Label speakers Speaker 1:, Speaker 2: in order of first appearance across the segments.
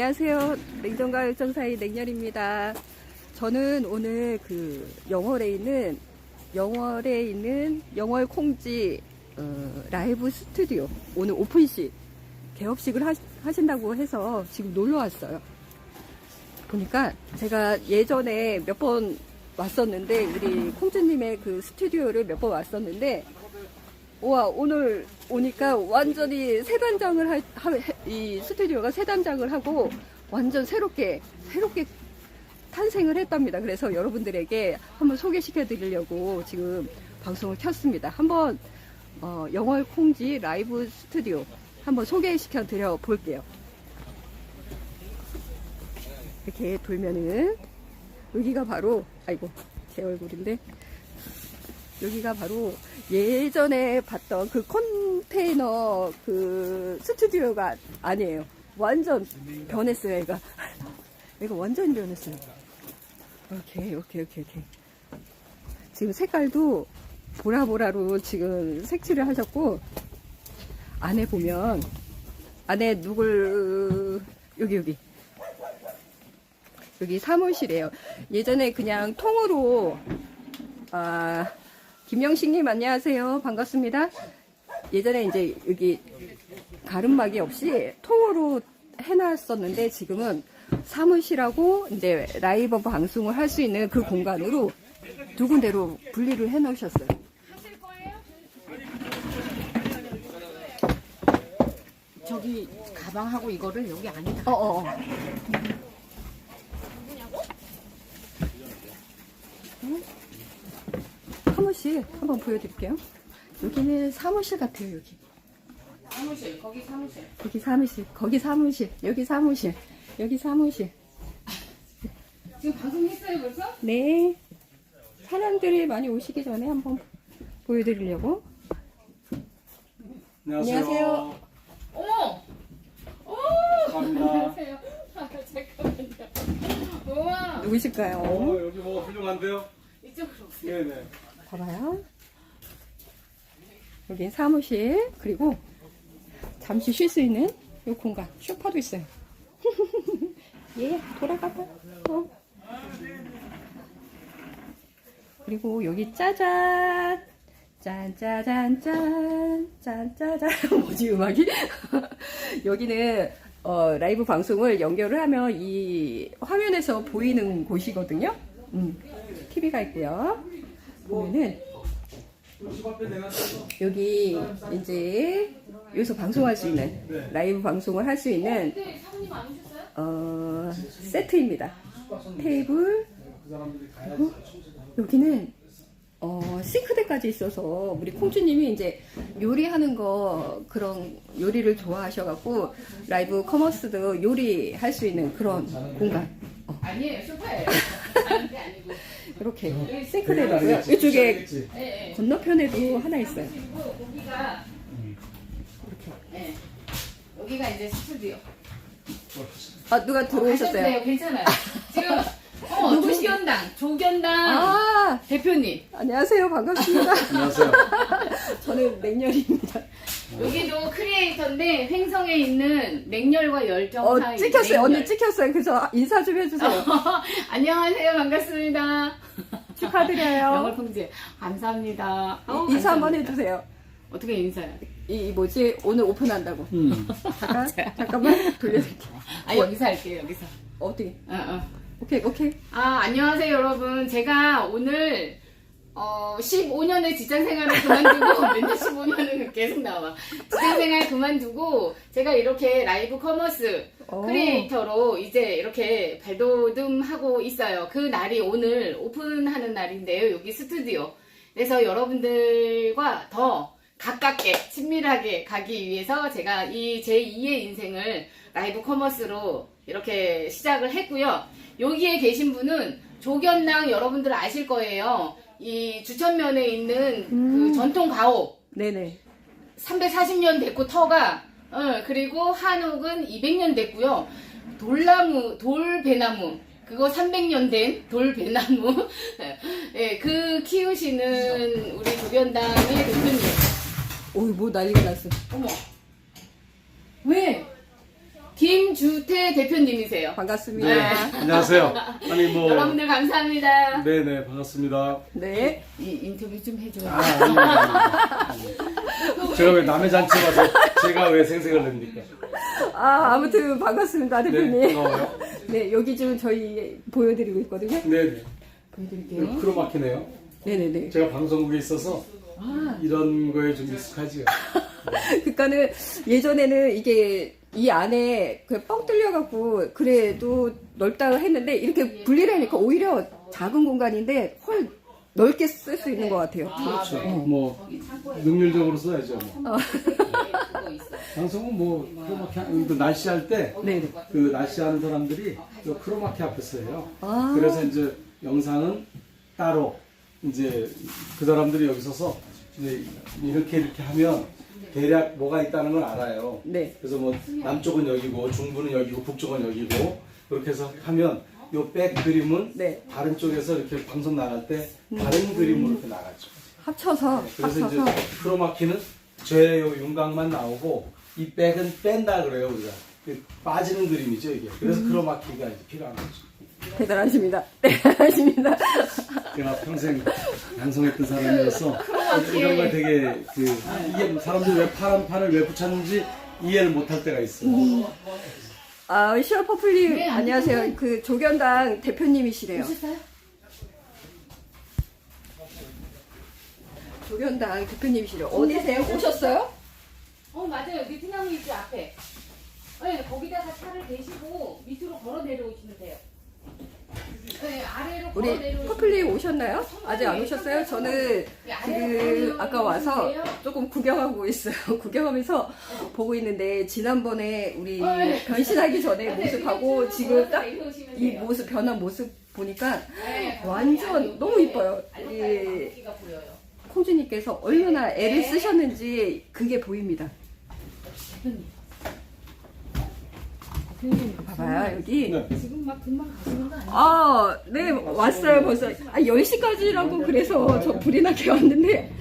Speaker 1: 안녕하세요. 냉정과 열정 사이 냉렬입니다. 저는 오늘 그 영월에 있는 영월에 있는 영월 콩지 어, 라이브 스튜디오 오늘 오픈식 개업식을 하, 신다고 해서 지금 놀러 왔어요. 보니까 제가 예전에 몇 번 왔었는데 우리 콩지님의 그 스튜디오를 몇 번 왔었는데 와 오늘 오니까 완전히 새 단장을 할, 하- 이 스튜디오가 새 단장을 하고 완전 새롭게 새롭게 탄생을 했답니다. 그래서 여러분들에게 한번 소개시켜 드리려고 지금 방송을 켰습니다. 한번 어, 영월 콩지 라이브 스튜디오 한번 소개시켜 드려 볼게요. 이렇게 돌면은 여기가 바로 아이고 제 얼굴인데 여기가 바로 예전에 봤던 그 컨테이너 그 스튜디오가 아니에요. 완전 변했어요, 얘가. 얘가 완전 변했어요. 오케이, 오케이, 오케이, 오케이. 지금 색깔도 보라보라로 지금 색칠을 하셨고, 안에 보면, 안에 누굴, 여기, 여기. 여기 사무실이에요. 예전에 그냥 통으로, 아, 김영식님 안녕하세요. 반갑습니다. 예전에 이제 여기 가름막이 없이 통으로 해놨었는데 지금은 사무실하고 이제 라이브 방송을 할 수 있는 그 공간으로 두 군데로 분리를 해 놓으셨어요.
Speaker 2: 저기 가방하고 이거를 여기 안에다
Speaker 1: 어, 어, 어. 음? 사무실 한번 보여드릴게요. 여기는 사무실 같아요, 여기.
Speaker 2: 사무실 거기 사무실
Speaker 1: 여기 사무실, 거기 사무실, 여기 사무실, 여기 사무실.
Speaker 2: 지금 방송했어요 벌써?
Speaker 1: 네. 사람들이 많이 오시기 전에 한번 보여드리려고. 안녕하세요.
Speaker 2: 어머
Speaker 3: 감사합니다.
Speaker 2: 안녕하세요 아, 잠깐만요 우와
Speaker 1: 누구실까요?
Speaker 3: 어, 여기 뭐 훌륭한데요?
Speaker 2: 이쪽으로 오세요
Speaker 3: 네네.
Speaker 1: 봐봐요. 여기 사무실, 그리고 잠시 쉴 수 있는 이 공간, 쇼파도 있어요. 예, 돌아가봐. 어. 그리고 여기 짜잔! 짠짜잔짠! 짠짜잔! 뭐지, 음악이? 여기는 어, 라이브 방송을 연결을 하면 이 화면에서 보이는 곳이거든요. 음, TV가 있고요. 보면은 여기 이제 여기서 방송할 수 있는 라이브 방송을 할 수 있는?
Speaker 2: 어,
Speaker 1: 세트입니다. 테이블
Speaker 3: 그.
Speaker 1: 그리고 여기는 어, 싱크대까지 있어서 우리 콩주님이 이제 요리하는 거 그런 요리를 좋아하셔갖고 라이브 커머스도 요리할 수 있는 그런 공간
Speaker 2: 아니에요 소파예요 아니고
Speaker 1: 이렇게 싱크대고요. 이쪽에
Speaker 3: 시작했지?
Speaker 2: 네, 네.
Speaker 1: 건너편에도 하나 있어요.
Speaker 2: 그리고 여기가
Speaker 1: 이렇게.
Speaker 2: 네. 여기가 이제 스튜디오
Speaker 1: 아 누가 들어오셨어요?
Speaker 2: 하셨어요. 괜찮아요 지금 어
Speaker 1: 누구시-
Speaker 2: 조견당 조견당
Speaker 1: 아
Speaker 2: 대표님
Speaker 1: 안녕하세요 반갑습니다.
Speaker 3: 안녕하세요.
Speaker 1: 저는 냉렬입니다.
Speaker 2: 여기도 크리에이터인데 횡성에 있는 냉렬과 열정
Speaker 1: 어
Speaker 2: 사이
Speaker 1: 찍혔어요. 언니. 찍혔어요. 그래서 인사 좀 해주세요.
Speaker 2: 안녕하세요 반갑습니다
Speaker 1: 축하드려요.
Speaker 2: 영월 통지 감사합니다 어,
Speaker 1: 이- 인사 한번
Speaker 2: 감사합니다.
Speaker 1: 해주세요.
Speaker 2: 어떻게 인사해야 돼?
Speaker 1: 이 뭐지 오늘 오픈한다고.
Speaker 3: 음.
Speaker 1: 잠깐 잠깐만 돌려드릴게요.
Speaker 2: 아 여기서 할게요 여기서
Speaker 1: 어디?
Speaker 2: 어, 어.
Speaker 1: 오케이 오케이.
Speaker 2: 아 안녕하세요 여러분 제가 오늘 어 15년의 직장 생활을 그만두고 맨날 15년은 계속 나와 직장 생활 그만두고 제가 이렇게 라이브 커머스
Speaker 1: 오.
Speaker 2: 크리에이터로 이제 이렇게 발돋움하고 있어요 그 날이 오늘 오픈하는 날인데요 여기 스튜디오 그래서 여러분들과 더 가깝게 친밀하게 가기 위해서 제가 이 제2의 인생을 라이브 커머스로 이렇게 시작을 했고요. 여기에 계신 분은 조견랑 여러분들 아실 거예요. 이 주천면에 있는
Speaker 1: 음.
Speaker 2: 그 전통 가옥
Speaker 1: 네네.
Speaker 2: 340년 됐고 터가 어, 그리고 한옥은 200년 됐고요. 돌나무, 돌배나무 그거 300년 된 돌배나무 예, 그 키우시는 우리 조견당의 대표님
Speaker 1: 오이 뭐 난리가 났어.
Speaker 2: 어머 왜? 김주태 대표님이세요.
Speaker 1: 반갑습니다.
Speaker 3: 네.
Speaker 1: 네.
Speaker 3: 안녕하세요. 아니 뭐
Speaker 2: 여러분들 감사합니다.
Speaker 3: 네네 반갑습니다.
Speaker 2: 이 인터뷰 좀 해줘요.
Speaker 3: 아, 아닙니다. 아닙니다. 제가 왜 남의 잔치 가서 제가 왜 생색을 냅니까?
Speaker 1: 아, 아무튼 반갑습니다,
Speaker 3: 네,
Speaker 1: 대표님.
Speaker 3: 고마워요.
Speaker 1: 네, 여기 지금 저희 보여드리고 있거든요.
Speaker 3: 네네.
Speaker 1: 보여드릴게요.
Speaker 3: 크로마키네요.
Speaker 1: 네네네.
Speaker 3: 제가 방송국에 있어서 이런 거에 좀 익숙하지요.
Speaker 1: 그러니까는 예전에는 이게 이 안에 그뻥 뚫려갖고 그래도 넓다고 했는데 이렇게 분리를 하니까 오히려 작은 공간인데 훨 넓게 쓸 수 있는 것 같아요.
Speaker 3: 그렇죠. 뭐 능률적으로 써야죠. 뭐.
Speaker 2: 있어.
Speaker 3: 방송은 뭐 크로마키 하- 그 날씨 할 때그
Speaker 1: 네네.
Speaker 3: 날씨 하는 사람들이 그 크로마키 앞에서 해요.
Speaker 1: 아.
Speaker 3: 그래서 이제 영상은 따로 이제 그 사람들이 여기 서서 이제 이렇게 이렇게 하면 대략 뭐가 있다는 걸 알아요.
Speaker 1: 네.
Speaker 3: 그래서 뭐 남쪽은 여기고 중부는 여기고 북쪽은 여기고 그렇게 해서 하면 요 백 그림은
Speaker 1: 네.
Speaker 3: 다른 쪽에서 이렇게 방송 나갈 때 다른 그림으로 이렇게 나가죠.
Speaker 1: 합쳐서,
Speaker 3: 그래서
Speaker 1: 합쳐서.
Speaker 3: 이제 크로마키는 제요 윤곽만 나오고 이 백은 뺀다 그래요 우리가 그 빠지는 그림이죠 이게 그래서 크로마키가 이제 필요한 거죠
Speaker 1: 대단하십니다. 대단하십니다.
Speaker 3: 제가 평생 방송했던 사람이어서 이런 걸 되게 그 이게 사람들이 왜 파란 판을 왜 붙였는지 이해를 못할 때가 있어 요
Speaker 1: 아, 시어 퍼플님,
Speaker 2: 네,
Speaker 1: 안녕하세요. 그 조견당 대표님이시래요.
Speaker 2: 오셨어요?
Speaker 1: 조견당 대표님이시래요. 어디세요? 오셨어요?
Speaker 2: 어 맞아요. 베트남 입구 앞에. 네, 거기다가 차를 대시고 밑으로 걸어 내려오시면 돼요.
Speaker 1: 우리 퍼플님 오셨나요? 아직 안 오셨어요? 저는 지금 아까 와서 조금 구경하고 있어요. 구경하면서 보고 있는데 지난번에 우리 변신하기 전에 모습하고 지금 딱 이 모습 변한 모습 보니까 완전 너무 이뻐요. 이. 콩주님께서 얼마나 애를 쓰셨는지 그게 보입니다. 대표님 봐봐요 여기.
Speaker 3: 네.
Speaker 2: 지금 막 금방 가시는 거 아니에요?
Speaker 1: 아, 네, 왔어요, 벌써. 아, 10시까지라고 그래서 저 불이 나게 왔는데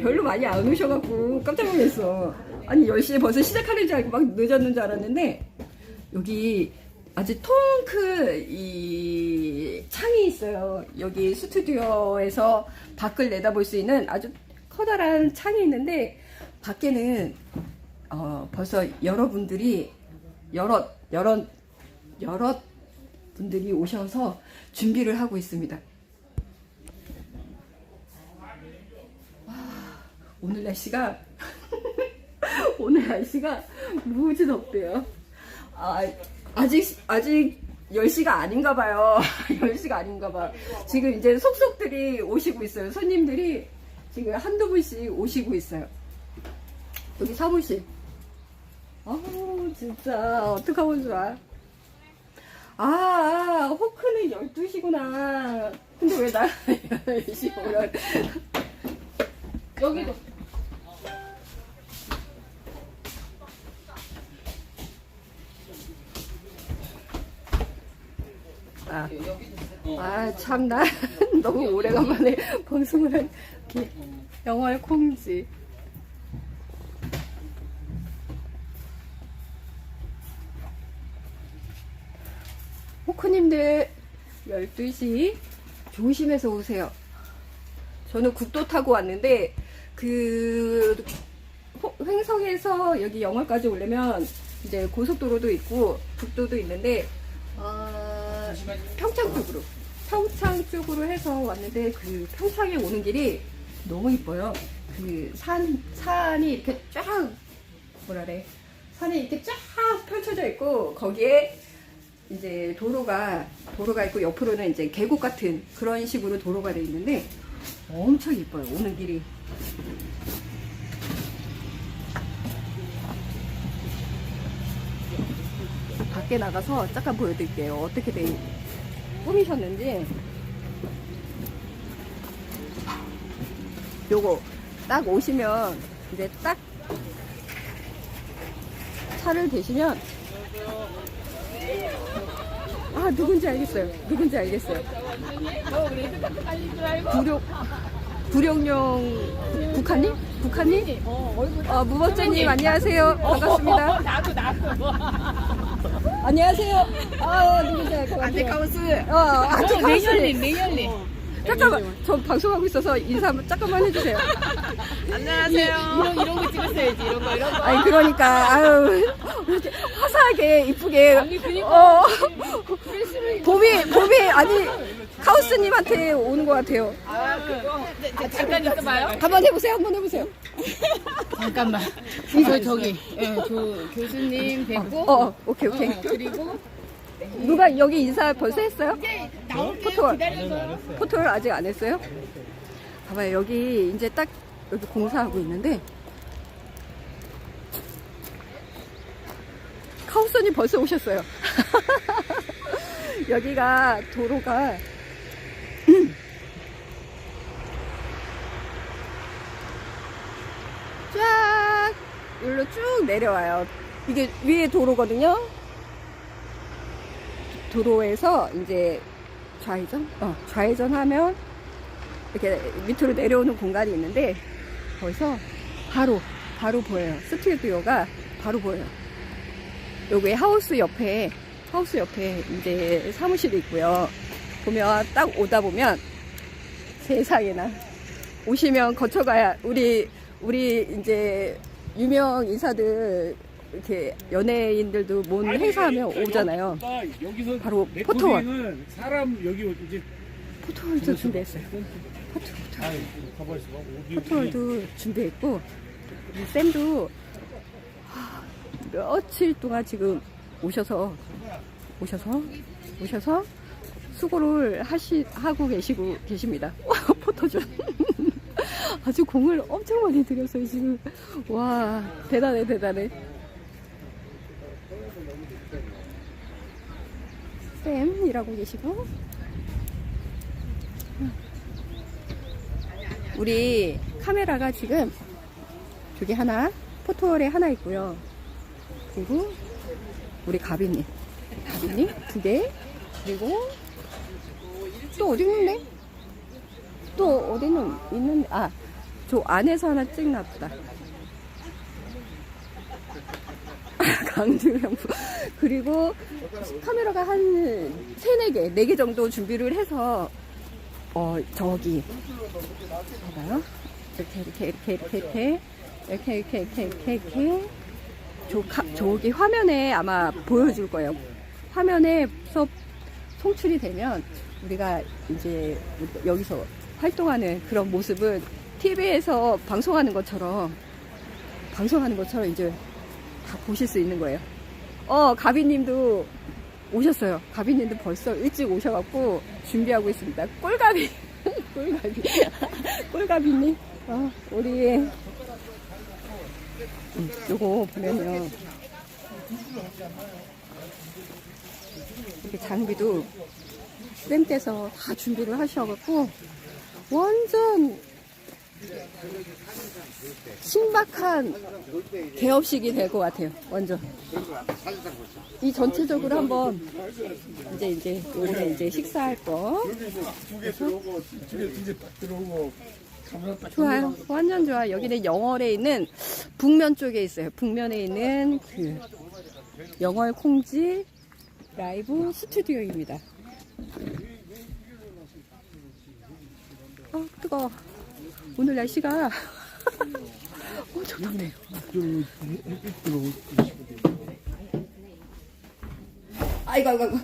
Speaker 1: 별로 많이 안 오셔갖고 깜짝 놀랐어. 아니, 10시에 벌써 시작하는 줄 알고 막 늦었는 줄 알았는데 여기 아주 통큰 이 창이 있어요. 여기 스튜디오에서 밖을 내다볼 수 있는 아주 커다란 창이 있는데 밖에는 어, 벌써 여러분들이 여러 여러 여러 분들이 오셔서 준비를 하고 있습니다. 와, 오늘 날씨가 오늘 날씨가 무지 덥대요. 아, 아직 아직 10시가 아닌가 봐요. 10시가 아닌가 봐. 지금 이제 속속들이 오시고 있어요. 손님들이 지금 한두 분씩 오시고 있어요. 여기 사무실. 아우, 진짜 어떡하면 좋아. 아, 아, 호크는 12시구나. 근데 왜 나 10시 오면.
Speaker 2: 여기도
Speaker 1: 아,
Speaker 2: 여기도
Speaker 1: 아, 참나. 너무 오래간만에 방송을 한, 이렇게, 영월 콩지. 호크님들, 12시 조심해서 오세요. 저는 국도 타고 왔는데, 그, 호- 횡성에서 여기 영월까지 오려면, 이제 고속도로도 있고, 국도도 있는데, 어, 평창 쪽으로 평창 쪽으로 해서 왔는데 그 평창에 오는 길이 너무 이뻐요. 그 산 산이 이렇게 쫙 뭐라래 산이 이렇게 쫙 펼쳐져 있고 거기에 이제 도로가 도로가 있고 옆으로는 이제 계곡 같은 그런 식으로 도로가 돼 있는데 엄청 이뻐요. 오는 길이. 밖에 나가서 잠깐 보여드릴게요. 어떻게 돼 꾸미셨는지. 요거 딱 오시면 이제 딱 차를 대시면 아 누군지 알겠어요. 누군지 알겠어요. 부룡 부룡령 북한님? 북한님? 아 무법자님 안녕하세요. 반갑습니다.
Speaker 2: 나도 나도
Speaker 1: 안녕하세요. 아, 누구세요? 것 같아요.
Speaker 2: 안데카우스.
Speaker 1: 어, 안데카우스.
Speaker 2: 맹열님, 맹열님.
Speaker 1: 잠깐만, 저 방송하고 있어서 인사 한번 잠깐만 해주세요.
Speaker 2: 안녕하세요. 이런, 이런 거 찍었어야지, 이런 거, 이런 거.
Speaker 1: 아니, 그러니까, 아유, 이렇게 화사하게, 이쁘게. 어, 봄이, 봄이, 아니, 카우스님한테 오는 것 같아요.
Speaker 2: 아, 그거. 아, 잠깐 있어봐요.
Speaker 1: 한번 해보세요, 한번 해보세요.
Speaker 2: 잠깐만. 저, 저기, 예, 조, 교수님 뵙고.
Speaker 1: 어, 오케이, 오케이.
Speaker 2: 어, 그리고
Speaker 1: 누가 여기 인사 벌써 했어요?
Speaker 2: 나올 때
Speaker 1: 포토월.
Speaker 2: 기다려서.
Speaker 1: 포토를 아직 안 했어요? 봐봐요, 여기 이제 딱 여기 공사하고 있는데 카우선이 벌써 오셨어요. 여기가 도로가 쫙 여기로 쭉 내려와요. 이게 위에 도로거든요. 도로에서 이제 좌회전? 어, 좌회전 하면 이렇게 밑으로 내려오는 공간이 있는데 거기서 바로, 바로 보여요. 스튜디오가 바로 보여요. 여기 하우스 옆에, 하우스 옆에 이제 사무실이 있고요. 보면 딱 오다 보면 세상에나 오시면 거쳐가야 우리, 우리 이제 유명 인사들 이렇게 연예인들도 뭔 행사하면 오잖아요.
Speaker 4: 아, 여기서
Speaker 1: 바로
Speaker 4: 내. 고생은 사람 여기 이제
Speaker 1: 포토월도 준비했어요. 포토, 포토.
Speaker 4: 아 가만 있어 어디
Speaker 1: 포토월도 준비했고 우리 쌤도 하, 며칠 동안 지금 오셔서 오셔서 오셔서 수고를 하시 하고 계시고 계십니다. 포토존 아주 공을 엄청 많이 들였어요 지금 와 대단해 대단해. 쌤 일하고 계시고 우리 카메라가 지금 저기 하나, 포토월에 하나 있고요. 그리고 우리 가비님, 가비님 두 개, 그리고 또 어디 있는데? 또 어디는 있는데? 아, 저 안에서 하나 찍나 보다. 강주명부. 그리고 카메라가 한 세네 개, 네개 정도 준비를 해서 어, 저기 봐봐요. 이렇게 이렇게 이렇게 이렇게 이렇게 이렇게 이렇게 이렇게 이렇게 이렇게 저 카, 저기 화면에 아마 보여줄 거예요. 화면에서 송출이 되면 우리가 이제 여기서 활동하는 그런 모습을 TV에서 방송하는 것처럼 방송하는 것처럼 이제 다 보실 수 있는 거예요. 어, 가비님도 오셨어요. 가비님도 벌써 일찍 오셔갖고 준비하고 있습니다. 꿀가비. 꿀가비. 꿀가비님. 어, 우리. 음, 요거 보면요. 이렇게 장비도 쌤께서 다 준비를 하셔갖고 완전 신박한 개업식이 될 것 같아요. 완전. 이 전체적으로 한번 이제 이제 요번에 이제 식사할 거 좋아요. 완전 좋아. 여기는 영월에 있는 북면 쪽에 있어요. 북면에 있는 그 영월 콩지 라이브 스튜디오입니다. 어 뜨거. 오늘 날씨가 엄청 덥네요. 아이고 아이고 아이고.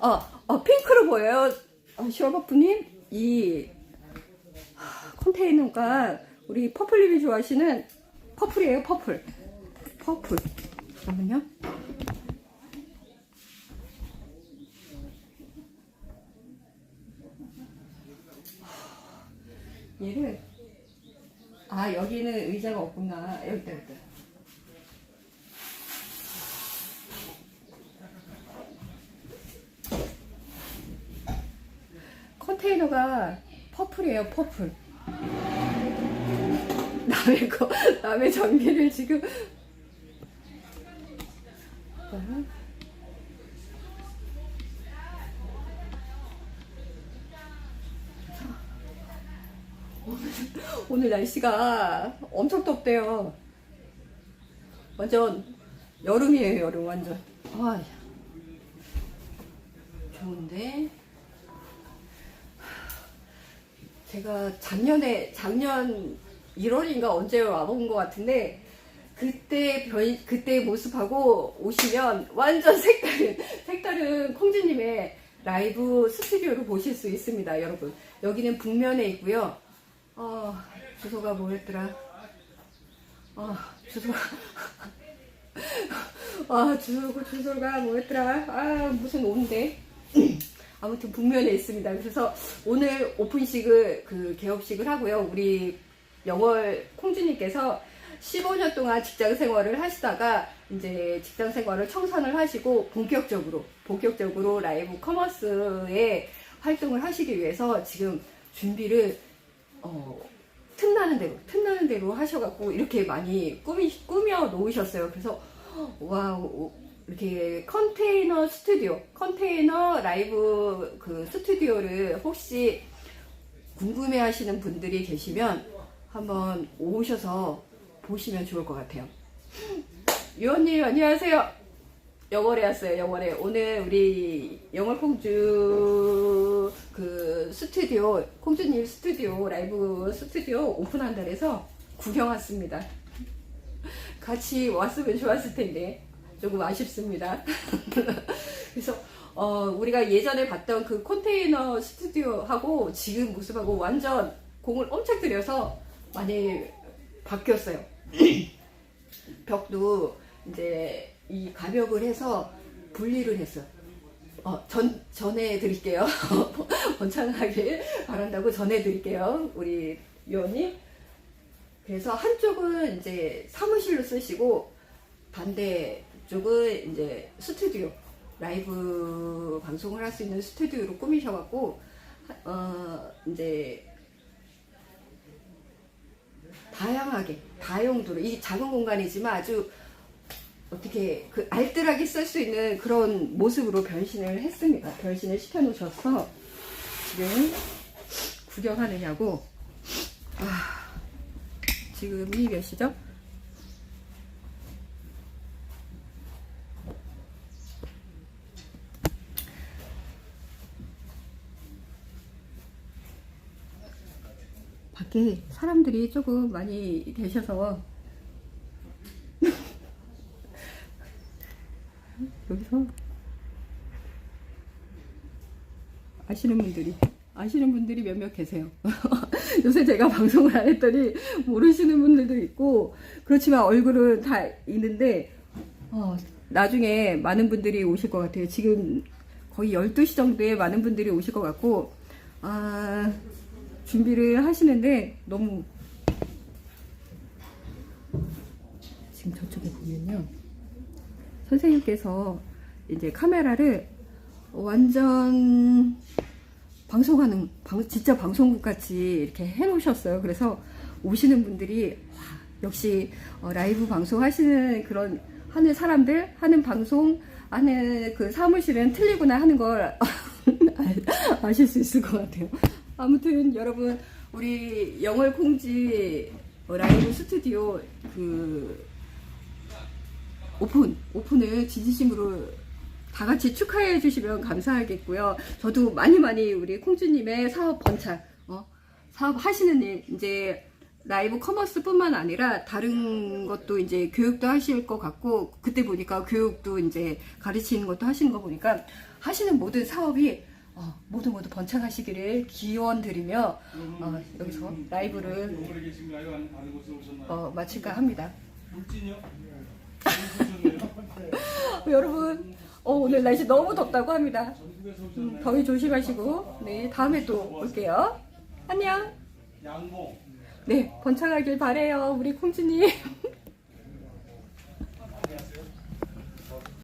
Speaker 1: 어, 어 핑크로 보여요. 어, 시어버프님 이 컨테이너가 우리 퍼플님이 좋아하시는 퍼플이에요, 퍼플. 퍼플. 잠깐만요. 얘를? 아 여기는 의자가 없구나. 여기다 여기다. 컨테이너가 퍼플이에요 퍼플. 남의 거 남의 전기를 지금 봐요. 오늘 날씨가 엄청 덥대요. 완전 여름이에요, 여름 완전. 아, 좋은데. 제가 작년에 작년 1월인가 언제 와본 것 같은데 그때 변 그때 모습하고 오시면 완전 색다른 색다른 콩지님의 라이브 스튜디오를 보실 수 있습니다, 여러분. 여기는 북면에 있고요. 어, 주소가 뭐였더라? 어, 주소가 아 주소 주소가 뭐였더라? 아 무슨 온데? 아무튼 북면에 있습니다. 그래서 오늘 오픈식을 그 개업식을 하고요. 우리 영월 콩주님께서 15년 동안 직장 생활을 하시다가 이제 직장 생활을 청산을 하시고 본격적으로 본격적으로 라이브 커머스에 활동을 하시기 위해서 지금 준비를 어, 틈나는 대로 틈나는 대로 하셔갖고 이렇게 많이 꾸미 꾸며 놓으셨어요. 그래서 와 오, 이렇게 컨테이너 스튜디오 컨테이너 라이브 그 스튜디오를 혹시 궁금해하시는 분들이 계시면 한번 오셔서 보시면 좋을 것 같아요. 유원님 안녕하세요. 영월에 왔어요. 영월에 오늘 우리 영월 콩주 그 스튜디오 콩주님 스튜디오 라이브 스튜디오 오픈한다 그래서 구경 왔습니다. 같이 왔으면 좋았을 텐데 조금 아쉽습니다. 그래서 어, 우리가 예전에 봤던 그 컨테이너 스튜디오하고 지금 모습하고 완전 공을 엄청 들여서 많이 바뀌었어요. 벽도 이제 이 가벽을 해서 분리를 했어요. 어, 전, 전해드릴게요. 번창하길 바란다고 전해드릴게요. 우리 위원님. 그래서 한쪽은 이제 사무실로 쓰시고 반대 쪽은 이제 스튜디오 라이브 방송을 할 수 있는 스튜디오로 꾸미셔갖고 어 이제 다양하게 다용도로 이 작은 공간이지만 아주 어떻게 그 알뜰하게 쓸 수 있는 그런 모습으로 변신을 했습니다. 변신을 시켜놓으셔서 지금 구경하느냐고 아, 지금이 몇 시죠? 밖에 사람들이 조금 많이 계셔서 여기서 아시는 분들이 아시는 분들이 몇몇 계세요. 요새 제가 방송을 안 했더니 모르시는 분들도 있고 그렇지만 얼굴은 다 있는데 어, 나중에 많은 분들이 오실 것 같아요. 지금 거의 12시 정도에 많은 분들이 오실 것 같고 아, 준비를 하시는데 너무 지금 저쪽에. 선생님께서 이제 카메라를 완전 방송하는 방, 진짜 방송국 같이 이렇게 해 놓으셨어요. 그래서 오시는 분들이 와, 역시 어, 라이브 방송 하시는 그런 하는 사람들 하는 방송 하는 그 사무실은 틀리구나 하는 걸 아- 아실 수 있을 것 같아요. 아무튼 여러분 우리 영월 콩지 어, 라이브 스튜디오 그 오픈 오픈을 진심으로 다 같이 축하해 주시면 감사하겠고요. 저도 많이 많이 우리 콩주님의 사업 번창, 어, 사업 하시는 일, 이제 라이브 커머스 뿐만 아니라 다른 것도 이제 교육도 하실 것 같고 그때 보니까 교육도 이제 가르치는 것도 하시는 거 보니까 하시는 모든 사업이 어, 모두 모두 번창하시기를 기원 드리며 어, 여기서 라이브를
Speaker 3: 다른 곳에 오셨나요?
Speaker 1: 어, 마칠까 합니다.
Speaker 3: 물진이요?
Speaker 1: 여러분 어, 오늘 날씨 너무 덥다고 합니다. 음? 더위 조심하시고 네 다음에 또 올게요. 안녕. 네 번창하길 바래요 우리 콩주님.